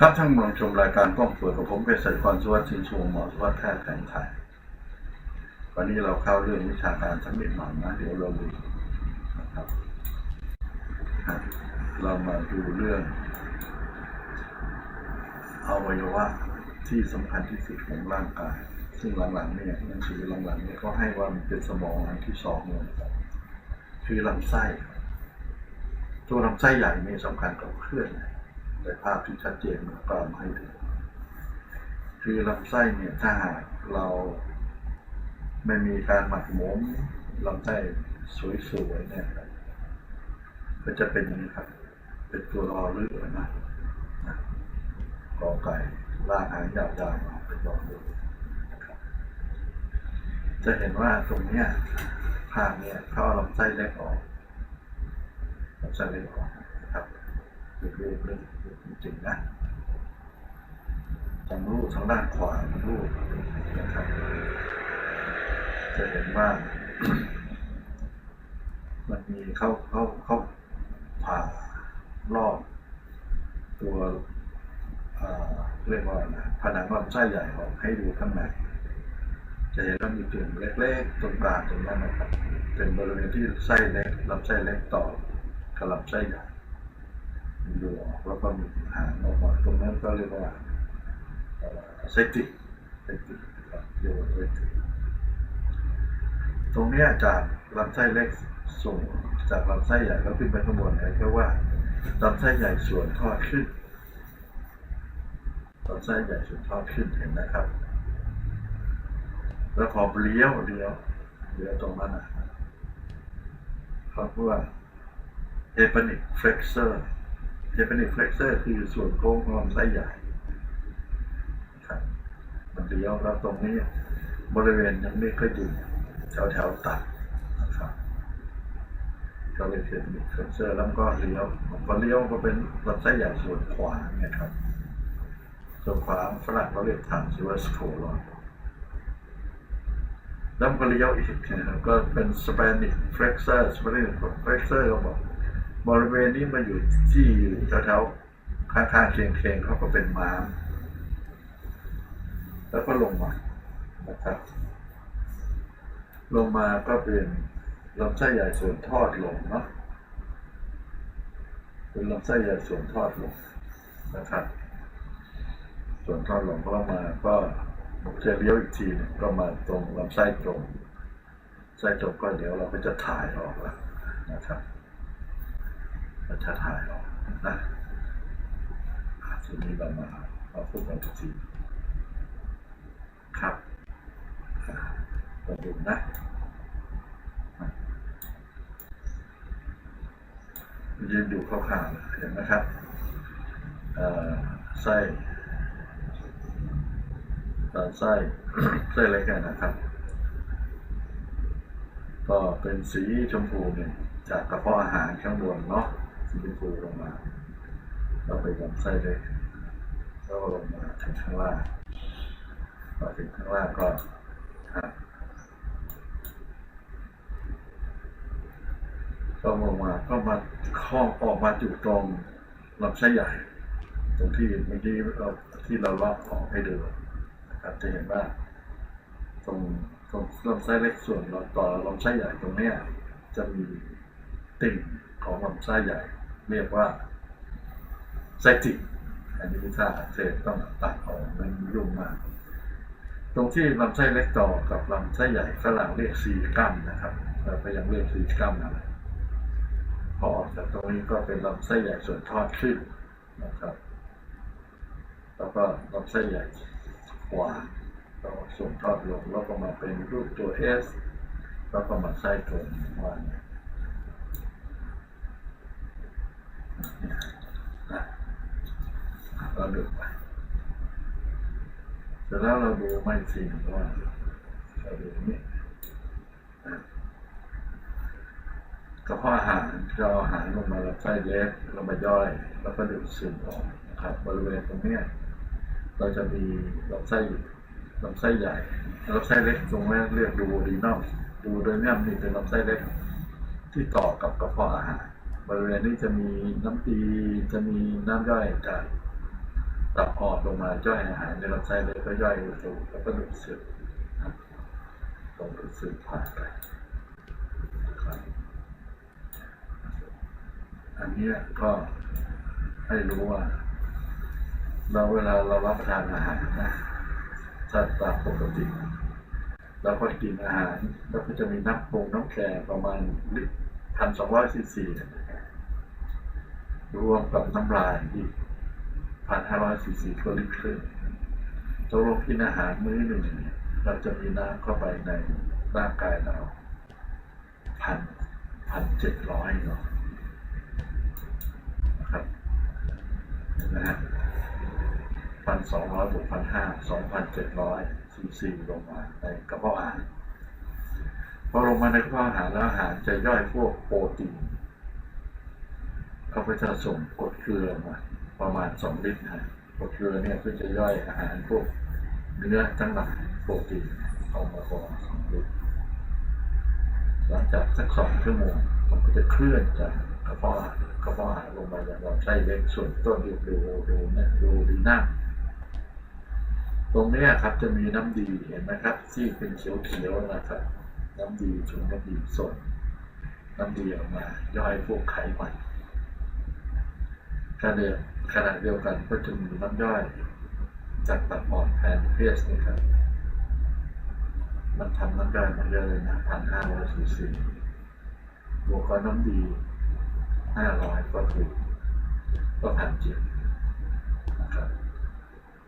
ครับท่านกำลังชมรายการกล้องสวยกับผมเป็นสัตกรสุวัสดิ์ชินชูหมอสุวัสดิ์แพทย์แผนไทยวันนี้เราเข้าเรื่องวิชาการสักนิดหน่อยนะเดี๋ยวเราดูนะครับ เรามาดูเรื่องอวัยวะที่สำคัญที่สุดของร่างกาย ซึ่งหลังๆเนี่ยหนังสือหลังๆเนี่ยก็ให้ว่ามันเป็นสมองอันที่สองเลยคือลำไส้ ตัวลำไส้ใหญ่มีสำคัญกับเคลื่อน ในภาพที่ชัดเจนก็เอามาให้ดูคือลำไส้เนี่ยถ้าหากเราไม่มีการหมักหมมลำไส้สวยๆเนี่ยครับก็จะเป็นอย่างนี้ครับ เป็นตัวรอเรือนะนะกอไก่ล่างหางยาวๆมาเป็นรอเรือนจะเห็นว่าตรงเนี้ยภาพเนี้ยเขาเอาลำไส้เล็กออกลำไส้เล็กออก นะครับดูรูปเรื่องจริงนะทางรูปทางด้านขวารูปนะครับจะเห็นว่ามันมีเข้าเข้าเข้าผ่ารอบตัวเรียกว่าอะไรผนังลำไส้ใหญ่ออกให้ดูข้างในจะเห็นว่ามีตุ่มเล็กๆตรงกลางตรงนั้นนะครับเป็นบริเวณที่ไส้เล็กลำไส้เล็กต่อกับลำไส้ใหญ่ ดูออกแล้วก็มีหางออกมาตรงนั้นก็เรียกว่าเอ่อไส้ติ่งไส้ติ่งนะครับเรียกว่าไส้ติ่งตรงนี้จากลำไส้เล็กส่งจากลำไส้ใหญ่แล้วขึ้นไปข้างบนเนี่ยเรียกว่าลำไส้ใหญ่ส่วนทอดขึ้นลำไส้ใหญ่ส่วนทอดขึ้นเห็นนะครับ แล้วพอเลี้ยวเลี้ยวเลี้ยวตรงนั้นนะเขาพูดว่า hepatic flexor hepatic flexor คือส่วนโค้งของลำไส้ใหญ่ครับมันเลี้ยวแล้วตรงนี้ บริเวณยังไม่ค่อยดีแถวแถวๆตัดนะครับก็เลย hepatic flexor แล้วก็เลี้ยวพอเลี้ยวก็เป็นลำไส้ใหญ่ส่วนขวาเนี่ยครับ ส่วนขวาฝรั่งเขาเรียก transverse colon แล้วมันก็เลี้ยวอีกนะครับก็เป็น Spanish flexor Spanish flexor ก็บอก บริเวณนี้มาอยู่ที่อยู่แถวๆข้างๆเคียงๆเขาก็เป็นม้ามแล้วก็ลงมานะครับ ลงมาก็เป็นลำไส้ใหญ่ส่วนทอดลงเนาะเป็นลำไส้ใหญ่ส่วนทอดลงนะครับ ส่วนทอดลงก็มาก็จะเลี้ยวอีกทีนึงก็มาตรงลำไส้ตรงไส้ตรงก็เดี๋ยวเราก็จะถ่ายออกแล้วนะครับ เราจะถ่ายออกนะอะทีนี้เรามาเอาพูดกันอีกทีครับอะเราดูนะยืนดูคร่าวๆเห็นไหมครับเอ่อไส้ลำไส้ไส้เล็กอะนะครับ ก็เป็นสีชมพูเนี่ยจากกระเพาะอาหารข้างบนเนาะ สีชมพูลงมาเราไปลำไส้เล็กแล้วก็ลงมาถึงข้างล่างพอถึงข้างล่างก็ฮะก็ลงมาก็มาข้องออกมาจุดตรงลำไส้ใหญ่ ตรงที่เมื่อกี้เราที่เราลอกออกให้ดูนะครับจะเห็นว่าตรงตรงลำไส้เล็กส่วนเราต่อลำไส้ใหญ่ตรงเนี้ยจะมีติ่งของลำไส้ใหญ่ เรียกว่าไส้ติ่งอันนี้ถ้าอักเสบต้องตัดออกมันยุ่งมาก ตรงที่ลำไส้เล็กต่อกับลำไส้ใหญ่ฝรั่งเรียกซีกัมนะครับเราก็ยังเรียกซีกัมนะพอออกจากตรงนี้ก็เป็นลำไส้ใหญ่ส่วนทอดขึ้นนะครับ แล้วก็ลำไส้ใหญ่ขวาก็ส่งทอดลงแล้วก็มาเป็นรูปตัว S แล้วก็มาใส่ตรงว่าเนี่ยนะ เราดูไปเสร็จแล้วเราดูไม่สิ่งว่าเราดูนี่กระเพาะอาหารจะเอาอาหารลงมาลำไส้เล็กลงมาย่อย แล้วก็ดูดซึมออกนะครับ บริเวณตรงนี้เราจะมีลำไส้ลำไส้ใหญ่ลำไส้เล็กตรงนี้เรียกดูดีนอมดูโดยเนี่ยนี่เป็นลำไส้เล็กที่ต่อกับกระเพาะอาหาร บริเวณนี้จะมีน้ำดีจะมีน้ำย่อยจากตับอ่อนลงมาย่อยอาหารในลำไส้เล็กก็ย่อยสู่แล้วก็ดูดซึมนะครับตรงดูดซึมผ่านไปนะครับอันนี้ก็ให้รู้ว่า เราเวลาเรารับประทานอาหารนะถ้าตามปกติเราก็กินอาหาร แล้วก็จะมีน้ำปรุงน้ำแกงประมาณพันสองร้อยซีซี รวมกับน้ำลายอีกพันห้าร้อยซีซีก็ลิตรครึ่งตัวลงกินอาหารมื้อหนึ่งเนี่ยเราจะมีน้ำเข้าไปในร่างกายเราพันพันเจ็ดร้อยเนาะนะครับนไหมฮะพันสองร้อยบวกพันห้าสองพันเจ็ดร้อยซีซีลงมาในกระเพาะอาหารพอลงมาในกระเพาะอาหารแล้วอาหารจะย่อยพวกโปรตีน ขาก็จะส่งกรดเกลือมาประมาณสองลิตรนะกรดเกลือเนี่ยก็จะย่อยอาหารพวกเนื้อทั้งหลายโปรตีนออกมาประมาณสองลิตรหลังจากสักสองชั่วโมงมันก็จะเคลื่อนจากกระเพาะอาหารกระเพาะอาหารลงมาอย่างลำไส้เล็กส่วนต้นดูดูดูเนี่ยดูดีหน้าตรงนี้ครับจะมีน้ำดีเห็นไหมครับ ที่เป็นเขียวๆนะครับ น้ำดีชุนน้ำดีสดน้ำดีออกมาย่อยพวกไขมัน ขณะเดียวขณะเดียวกันก็จะมีน้ำย่อยจากตับอ่อนแพนเครียสนะครับ มันทำน้ำย่อยมาเยอะเลยนะพันห้าร้อยซีซีบวกกับน้ำดีห้าร้อยก็คือก็พันเจ็ดนะครับ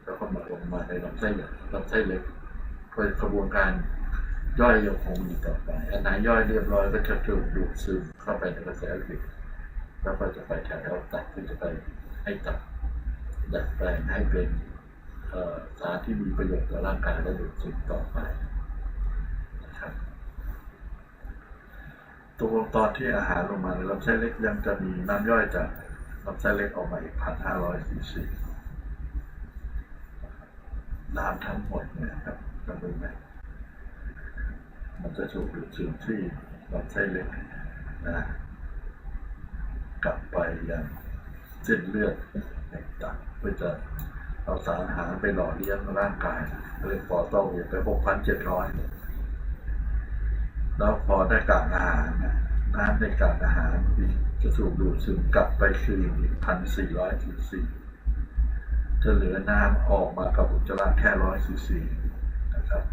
แล้วก็มาลงมาในลำไส้ใหญ่ลำไส้เล็กก็กระบวนการย่อยยังคงมีต่อไปอันไหนย่อยเรียบร้อยก็จะถูกดูดซึมเข้าไปในกระแสเลือด แล้วก็จะไปแถวตับก็จะไปให้ตับดัดแปลงให้เป็นสารที่มีประโยชน์ต่อร่างกายและดูดซึมต่อไปนะครับตัวตอนที่อาหารลงมาในลำไส้เล็กยังจะมีน้ำย่อยจากลำไส้เล็กออกมาอีกพันห้าร้อยซีซีน้ำทั้งหมดเนี่ยครับจำเป็นไหมมันจะถูกดูดซึมที่ลำไส้เล็กนะ กลับไปยังเส้นเลือดในตับเพื่อจะเอาสารอาหารไปหล่อเลี้ยงร่างกายเรียกปอต้องไปหกพันเจ็ดร้อยแล้วพอได้กากอาหารนะน้ำในกากอาหารจะถูกดูดซึมกลับไปคืนอีกพันสี่ร้อยซีซีจะเหลือน้ำออกมากับอุจจาระแค่ร้อยซีซีนะครับ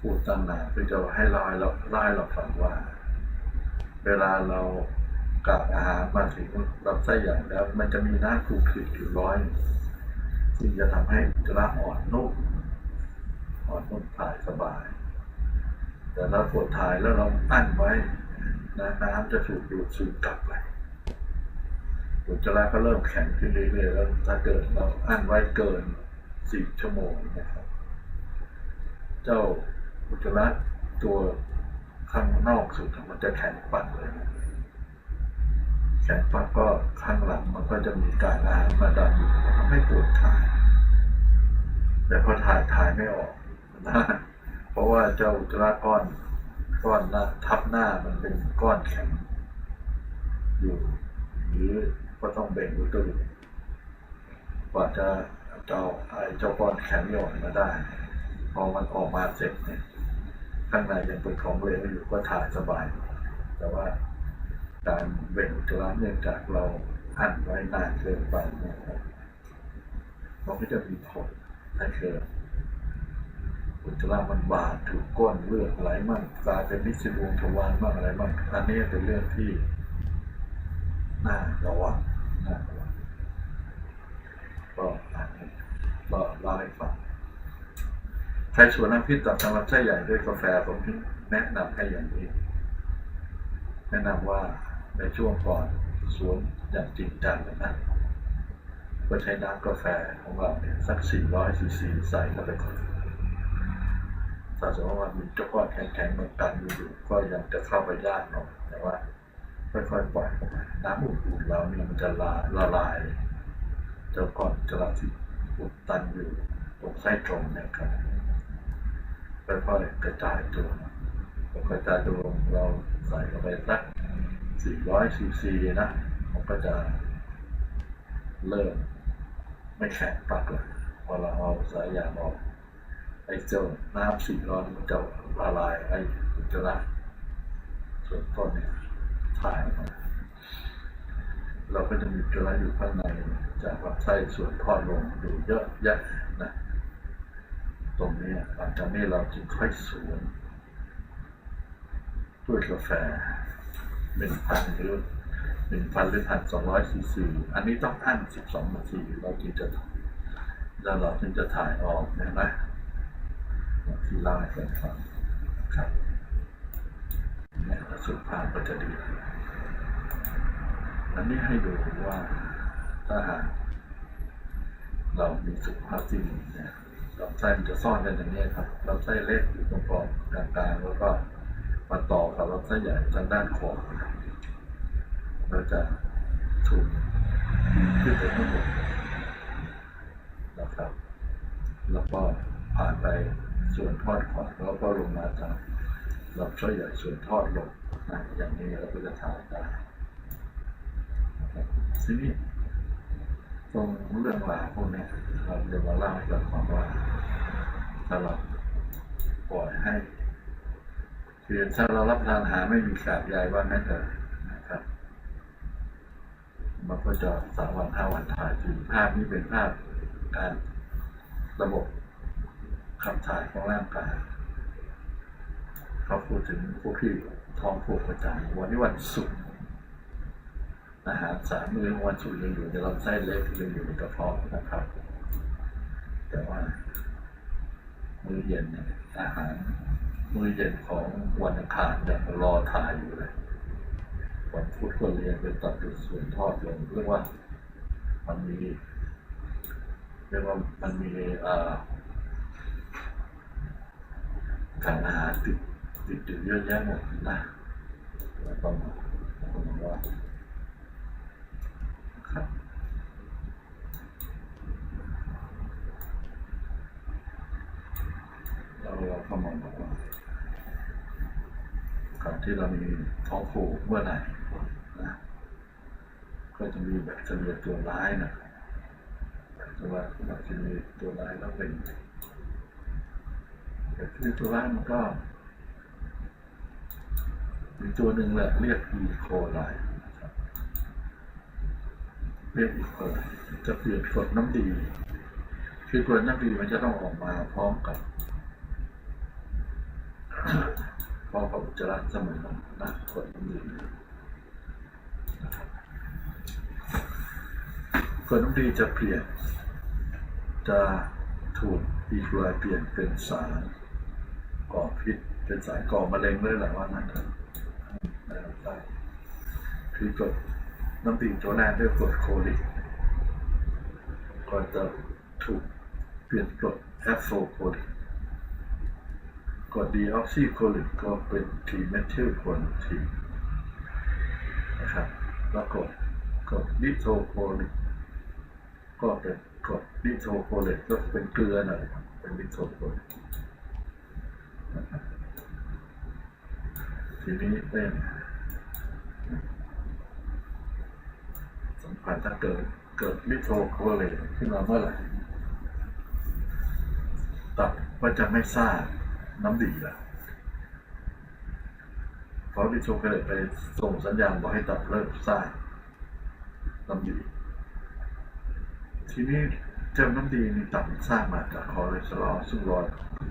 พูดตั้งนานเพื่อจะให้ลอยเราเล่าให้เราฟังว่า เวลาเรา กากอาหารมาถึงลำไส้ใหญ่แล้ว มันจะมีน้ำคลุกคลิกอยู่ร้อยซึ่งจะทำให้อุจจาระอ่อนนุ่มอ่อนนุ่มถ่ายสบาย แต่ถ้าปวดถ่ายแล้วเราอั้นไว้น้ำจะถูกดูดซึมกลับไปอุจจาระก็เริ่มแข็งขึ้นเรื่อยๆแล้วถ้าเกิดเราอั้นไว้เกินสี่ชั่วโมงนะครับ เจ้าอุจจาระตัวข้างนอกสุดมันจะแข็งปัดเลยนะ แข็งปัดก็ข้างหลังมันก็จะมีการอาหารมาดันอยู่มันทำให้ปวดถ่าย แต่พอถ่ายถ่ายไม่ออกนะเพราะว่าเจ้าอุจจาระก้อนก้อนหน้าทับหน้ามันเป็นก้อนแข็งอยู่หรือก็ต้องเบ่งอุตรุกว่าจะเจ้าไอ้เจ้าก้อนแข็งหย่อนมาได้ พอมันออกมาเสร็จเนี่ยข้างในยังเป็นของเหลวอยู่ก็ถ่ายสบาย แต่ว่า การเบ่งอุจจาระเนื่องจากเราอั้นไว้นานเกินไปนะครับมันก็จะมีผลถ้าเกิดอุจจาระมันบาดถูกก้อนเลือดไหลมั่งกลายเป็นนิสิวงทวารบ้างอะไรบ้างอันนี้เป็นเรื่องที่น่าระวังน่าระวังก็อันนี้ก็เล่าให้ฟังใครชวนน้ำพิษตับทางลำไส้ใหญ่ด้วยกาแฟผมแนะนำให้อย่างนี้ แนะนำว่าในช่วงก่อนสวนอย่างจริงจังนะก็ใช้น้ำกาแฟของเราเนี่ยสัก 400ซีซีใส่เข้าไปก่อนถ้าสมมติว่ามีเจ้าก้อนแข็งๆมันตันอยู่ก็ยังจะเข้าไปยากหน่อยแต่ว่าค่อยๆปล่อยน้ำอุ่นๆเราเนี่ยมันจะละละลาย เจ้าก้อนจะละที่อุดตันอยู่ตรงไส้ตรงเนี่ยครับค่อยๆกระจายตัวพอกระจายตัวเรา ใส่เข้าไปสัก400ซีซีนะมันก็จะเริ่มไม่แข็งปักเลยพอเราเอาสายยางออกไอ้เจ้าน้ำสีร้อนมันจะละลายไอ้อุจจาระส่วนต้นเนี่ยถ่ายออกมาเราก็จะมีอุจจาระอยู่ข้างในจากลำไส้ส่วนทอดลงอยู่เยอะแยะนะ ตรงนี้หลังจากนี้เราจึงค่อยสว นด้วยกาแฟหนึ่งพันหรือหนึ่งพันหรือพันสองร้อยซีซีอันนี้ต้องอั้นสิบสองนาทีเราจึงจะแล้วเราจึงจะถ่ายออกนี่ยนะที่เล่าให้กันฟังครับเนี่ยแล้วสุขภาพก็จะดีอันนี้ให้ดูว่าถ้าหากเรามีสุขภาพที่ดีเนี่ยลำไส้มันจะซ่อนกันอย่างนี้ครับลำไส้เล็กอยู่ตรงกลางกลางๆแล้วก็ มาต่อกับลำไส้ใหญ่ทางด้านขวาเราจะถูกขึ้นไปข้างบนนะครับ แล้วก็ผ่านไปส่วนทอดขวาแล้วก็ลงมาทางลำไส้ใหญ่ส่วนทอดลงนะอย่างนี้เราก็จะถ่ายได้ครับทีนี้ตรงเรื่องราวพวกนี้เราจะมาเล่าให้กันฟังว่าถ้าเราปล่อยให้ คือถ้าเรารับทานอาหารไม่มีกากใยว่างั้นเถอะนะครับมันก็จะสามวันห้าวันถ่ายถึงภาพนี้เป็นภาพการระบบขับถ่ายของร่างกายเขาพูดถึงพวกที่ท้องผูกประจำวันนี้วันศุกร์อาหารสามมื้อวันศุกร์ยังอยู่ในลำไส้เล็กยังอยู่ในกระเพาะนะครับ แต่ว่ามื้อเย็นเนี่ยอาหาร มื้อเย็นของวันอังคารเนี่ยรอถ่ายอยู่เลยวันพุธก็เรียนเป็นตัดเป็นส่วนทอดลงเรียกว่ามันมีเรียกว่ามันมีการอาหารติดติดอยู่เยอะแยะหมดนะแล้วก็มาผมว่าครับเราเราก็มองบอกว่า การที่เรามีท้องผูกเมื่อไหร่นะก็จะมีแบคทีเรียตัวร้ายนะแต่ว่าแบคทีเรียตัวร้ายแล้วเป็นแบคทีเรียตัวร้ายมันก็มีตัวหนึ่งแหละเรียกอีโคไลเรียกอีกคนจะเปลี่ยนกรดน้ำดี คือกรดน้ำดีมันจะต้องออกมาพร้อมกับ พร้อมกับอุจจาระเสมอนะกรดน้ำดีนครับกดน้ำดีจะเปลี่ยน จะถูกอีกลายเปลี่ยนเป็นสารก่อพิษเป็นสารก่อมะเร็งเลยแหละว่านั่นเถอะไส้คือกดน้ำดีตัวแรกเรียกดโคลิกก็จะถูกเปลี่ยนกดแอสโซโคลิก กรดดีออกซิโคลิกก็เป็นทีเมทิลโคลิกนะครับแล้วกรดกรดดิโซโคลิกก็เป็นกรดดิโซโคลิกก็เป็นเกลือหน่อยครับเป็นดิโซโคลิกทีนี้เป็นสำคัญถ้าเกิดเกิดลิโทโคเลตขึ้นมาเมื่อไหร่ตับก็จะไม่สร้าง น้ำดีล้วเพราะลิโทโคเลตไปส่งสัญญาณบอกให้ตับเริ่มสร้างน้ำดี ทีนี้เจ้าน้ำดีนี่ตับสร้างมาจากคอเลสเตอรอลซึ่งลอย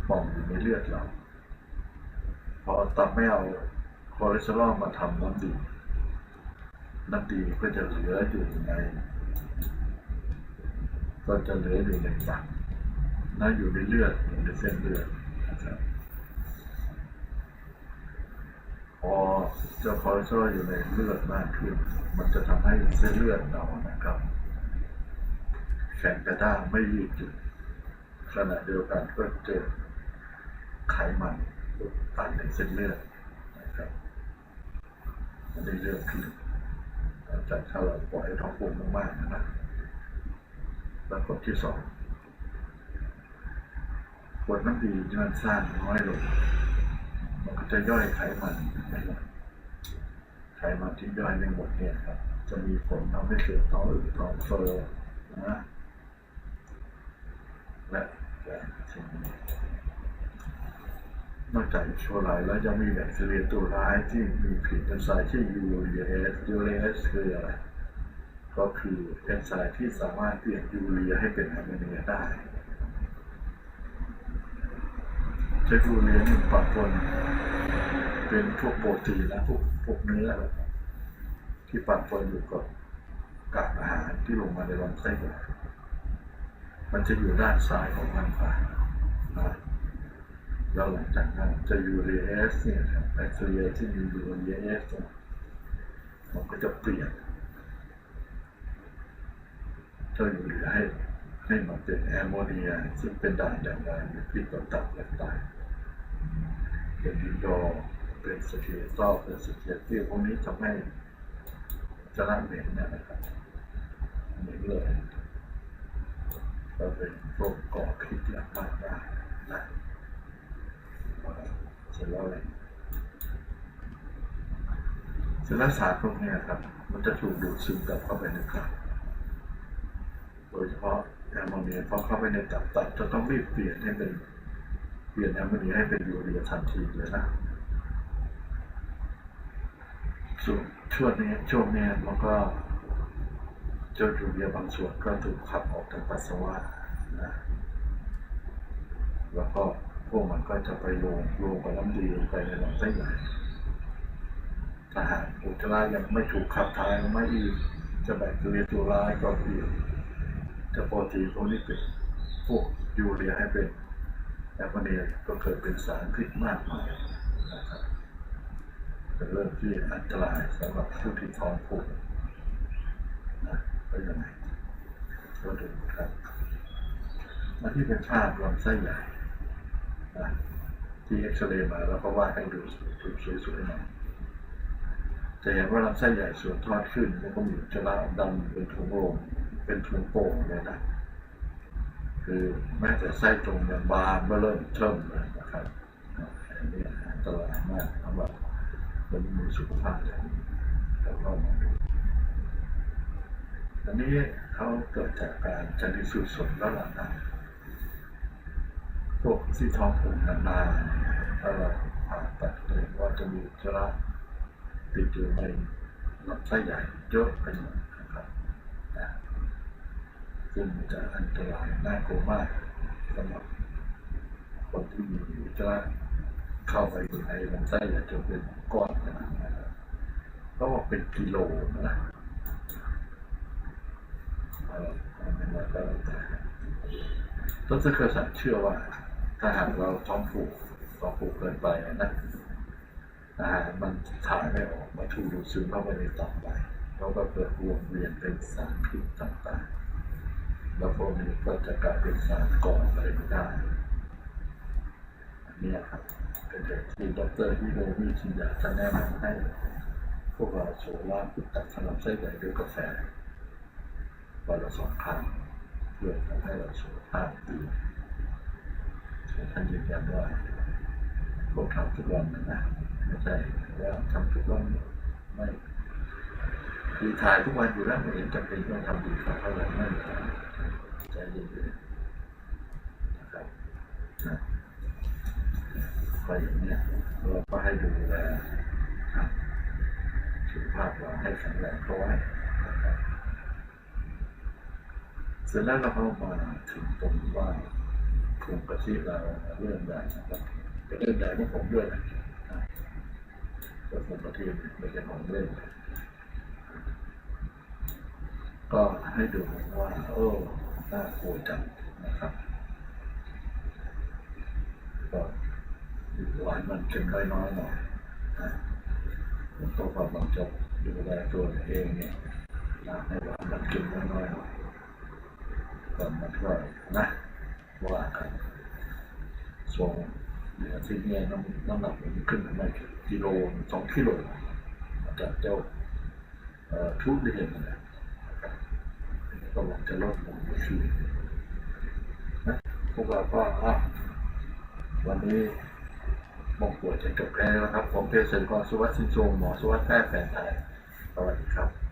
ป่องอยู่ในเลือดเราพอตับไม่เอาคอเลสเตอรอลมาทำน้ำดีน้ำดีก็จะเหลืออยู่ในก็จะเหลืออยู่ในตับน่าอยู่ในเลือดอยู่ในเส้นเลือดนะครับพ อเจ้าคอเลสเตอรอลอยู่ในเลือดมากขึ้น มันจะทำให้เส้นเลือดเรานะครับ แข็งกระด้างไม่ยืดหยุ่นขณะเดียวกันก็เจอไขมันอุดตันในเส้นเลือดนะครับอันนี้เรื่องที่หนึ่งจากถ้าเราปล่อยให้ท้องผูกมากๆนะครับแล้วกฎที่สองกดน้ำดีที่มันสร้างน้อยลง มันก็จะย่อยไขมันไขมันที่ย่อยในหมดเนี่ยครับ จะมีผลทำให้เกิดท้องอืดท้องเฟ้อนะและนอกจากชั่วร้ายแล้วยังมีแบคทีเรียตัวร้ายที่มีผิดเอนไซม์ชื่อยูเรียสยูเรียสคืออะไรก็คือเอนไซม์ที่สามารถเปลี่ยนยูเรียให้เป็นอะมิโนได้ เจ้ายูเรียนี่ปะปนเป็นพวกโปรตีนและพวกพวกเนื้อที่ปะปนอยู่กับกากอาหารที่ลงมาในลำไส้ใหญ่มันจะอยู่ด้านซ้ายของร่างกายนะแล้วหลังจากนั้นจะยูเรียเอสเนี่ยครับแบคทีเรียที่มียูเรียเอสมันก็จะเปลี่ยนเจ้ายูเรียให้ให้มันเป็นแอมโมเนียซึ่งเป็นด่านอย่างไรมีพิษต่อตับและไต เป็นดินดอร์เป็นสเตียตอเป็นสเตียตี้พวกนี้ทำให้จะร่างเหม็นเนยนะครับเหม็นเลยก็เป็นโรคก่อพิษอย่างมากได้นะเสร็จแล้วอะไรเสร็จแล้วสารพวกนี้ครับ มันจะถูกดูดซึมกลับเข้าไปในตับโดยเฉพาะแอมโมเนียพอเข้าไปในตับตับจะต้องรีบเปลี่ยนให้เป็น เปลี่ยนแอมโมเนียให้เป็นยูเรียทันทีเลยนะส่วนช่วงนี้ช่วงนี้มันก็เจ้ายูเรียบางส่วนก็ถูกขับออกทางปัสสาวะนะแล้วก็พวกมันก็จะไปลงลงกับน้ำดีลงไปในลำไส้ใหญ่ถ้าหากอุจจาระยังไม่ถูกขับถ่ายออกมาอีกจะแบคทีเรียตัวร้ายก็เปลี่ยนจะโปรตีนพวกนี้เป็นพวกยูเรียให้เป็น แอมโมเนียก็เกิดเป็นสารพิษมากมายนะครับเป็นเรื่องที่อันตรายสำหรับผู้ที่ท้องผูกนะก็ยังไงก็ดูครับมาที่เป็นภาพลำไส้ใหญ่นะที่เอ็กซเรย์มาแล้วก็วาดให้ดูสวยๆหน่อยจะเห็นว่าลำไส้ใหญ่ส่วนทอดขึ้น แล้วก็มีจจาระดำเป็นถุงโลงเป็นถุงโป่งเลยนะ คือแม้แต่ไส้ตรงยังบานเมื่อเริ่มเทิมเลยนะครับอันนี้อันตรายมากสำหรับคนที่มีสุขภาพอย่างนี้แล้วก็มาดูอันนี้เขาเกิดจากการจันทสูตรสดแล้วหลังนะพวกที่ท้องผูกนานๆถ้าเราผ่าตัดเลยว่าจะมีอุจจาระติดอยู่ในลำไส้ใหญ่เยอะไปหมดนะครับนะ ซึ่งจะอันตรายน่ากลัวมากสำหรับคนที่มีอุจจาระเข้าไปอยู่ในลำไส้จนเป็นก้อนขนาดนั้นก็เป็นกิโลนะแล้วแต่ต้นสกษัตริย์เชื่อว่า ถ้าหากเราท้องผูกท้องผูกเกินไปนะอาหารมันถ่ายไม่ออกมาถูกดูดซึมเข้าไปในตับไปแล้วก็เกิดรวมเวียนเป็นสารพิษต่างๆ แล้วพวกนี้ก็จะกลายเป็นสารก่ออะไรไม่ได้อันนี้ครับเป็นเหตุที่ดรฮิโรมิชิยะท่านแนะนำให้ พวกเราโซล่าพุตัดสลับไส้ใหญ่ด้วยกาแฟวันละสองครั้งเพื่อทำให้เราสุขภาพดีท่านยืนยันว่าพวกทำทุกวันนะนะไม่ใช่ว่าทำทุกวันไม่คือถ่ายทุกวันอยู่แล้วไม่เห็นจำเป็นต้องทำดีเท่าไหร่ไม่ใจเย็นๆนะครับนะ ก็อย่างเนี้ยเราก็ให้ดูแลสุขภาพเราให้แข็งแรงเขาไว้นะครับเสร็จแล้วเราก็มาถึงตรงว่าคุมกะทิเราเรื่องใหญ่นะครับเป็นเรื่องใหญ่ของผมด้วยนะก็คุมกะทิไม่ใช่ของเล่นก็ให้ดูว่าโอ้น่ากลัวจังนะครับก็ หวานมันเค็มน้อยๆหน่อยนะผมก็พยายามจะดูแลตัวเองเนี่ยนะให้หวานมันเค็มน้อยๆหน่อยก่อนมันก็นะว่ากันส่วนเนี่ยที่เนี่ยน้ำน้ำหนักมันขึ้นมากิโลสองกิโลจากเจ้าเอ่อทุเรียนนะก็หวังจะลดลงไปคืนนะพวกเราก็อะวันนี้ มองป่วยจะจบแล้วนะครับ ผมเพศสันกรสุวัสดิ์สินทรงหมอสุวัสดิ์แพทย์แผนไทยสวัสดีครับ